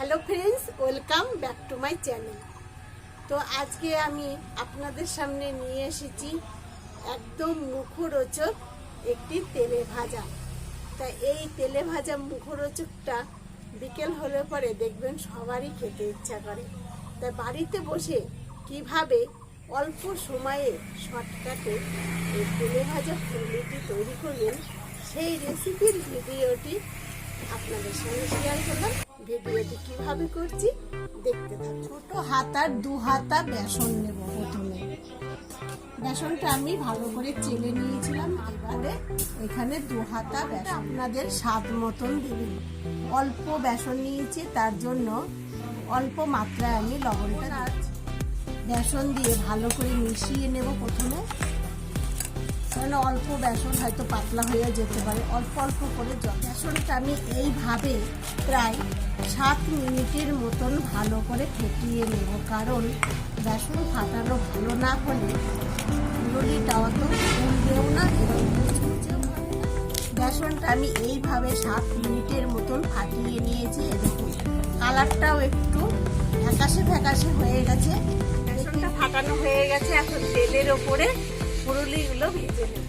Hello friends, welcome back to my channel. তো আজকে আমি আপনাদের সামনে নিয়ে এসেছি একদম মুখরোচক একটি তেলে ভাজা। তা এই তেলে ভাজা মুখরোচকটা বিকেল হলে পরে দেখবেন সবারই খেতে ইচ্ছা করে। তাই বাড়িতে বসে কীভাবে অল্প সময়ে শর্টকাটে এই তেলে ভাজা ফুলটি তৈরি করবেন, সেই রেসিপির ভিডিওটি আপনাদের সঙ্গে শেয়ার করলাম। ভিডিওটি কীভাবে করছি? দেখতে থাকুন ছোট হাতার দু হাতা বেসন নেব প্রথমে। বেসনটা আমি ভালো করে চেলে নিয়েছিলাম। এবারে এখানে দু হাতা আপনাদের স্বাদ মতন দেবেন। অল্প বেসন নিয়েছি, তার জন্য অল্প মাত্রায় আমি লবণটা বেসন দিয়ে ভালো করে মিশিয়ে নেব প্রথমে। কারণ অল্প বেসন হয়তো পাতলা হয়ে যেতে পারে। অল্প অল্প করে জল। বেসনটা আমি এইভাবে প্রায় সাত মিনিটের মতন ভালো করে ফেটিয়ে নেব। কারণ বেসন ফাটানো ভালো না হলে লুলিটাও তো ফুলবেও না এবং বেসনটা আমি এইভাবে সাত মিনিটের মতন ফাটিয়ে নিয়েছি। দেখুন, কালারটাও একটু ফ্যাকাশে ফ্যাকাশে হয়ে গেছে। বেসনটা ফাটানো হয়ে গেছে। এখন তেলের ওপরে পুরুলিগুলো ভেজে নেব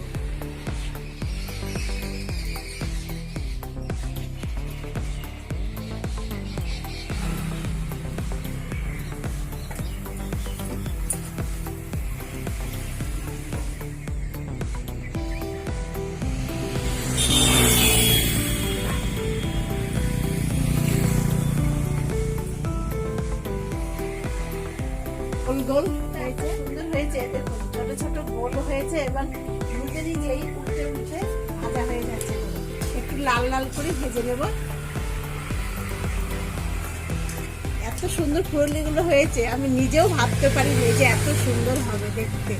গোল গোল হয়েছে, সুন্দর হয়েছে, দেখুন, ছোট ছোট গোল হয়েছে এবং নিজে নিজেই ভাজা হয়ে যাচ্ছে। একটু লাল লাল করে ভেজে নেব। এত সুন্দর ফুরলিগুলো হয়েছে, আমি নিজেও ভাবতে পারি যে এত সুন্দর হবে দেখতে।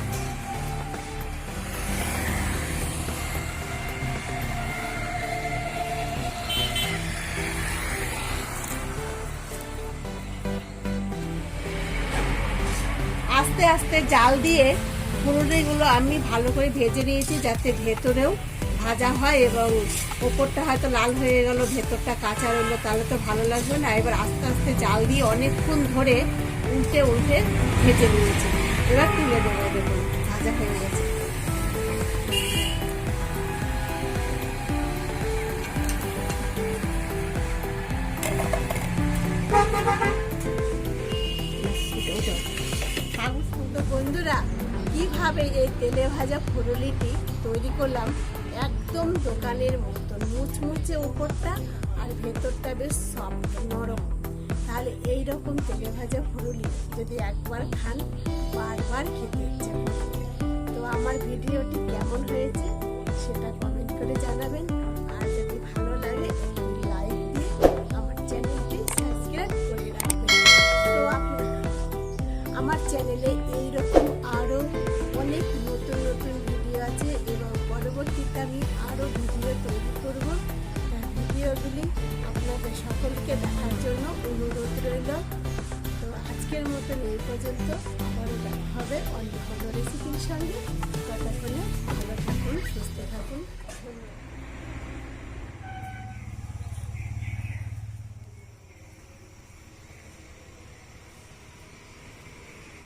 আস্তে আস্তে জাল দিয়ে ফুরুলিগুলো আমি ভালো করে ভেজে নিয়েছি যাতে ভেতরেও ভাজা হয় এবং ওপরটা হয়তো লাল হয়ে গেল, ভেতরটা কাঁচা রইল তাহলে তো ভালো লাগবে না। এবার আস্তে আস্তে জাল দিয়ে অনেকক্ষণ ধরে উল্টে উল্টে ভেজে নিয়েছি। এবার তুলে দেবো দেখুন, ভাজা হয়ে গেছে। বন্ধুরা, কীভাবে এই তেলে ভাজা ফুরুলিটি তৈরি করলাম? একদম দোকানের মতন মুচমুচে উপরটা আর ভেতরটা বেশ সফট নরম। তাহলে এই রকম তেলে ভাজা ফুরুলি যদি একবার খান, বারবার খেতে ইচ্ছে তো আমার ভিডিওটি কেমন হয়েছে সেটা কমেন্ট করে জানাবেন। আপনাদের সকলকে দেখার জন্য অনুরোধ রইল। তো আজকের মতন এই পর্যন্ত। আবারও দেখা হবে অন্য কোনো রেসিপির সঙ্গে। ততক্ষণে ভালো থাকুন, সুস্থ থাকুন। ধন্যবাদ।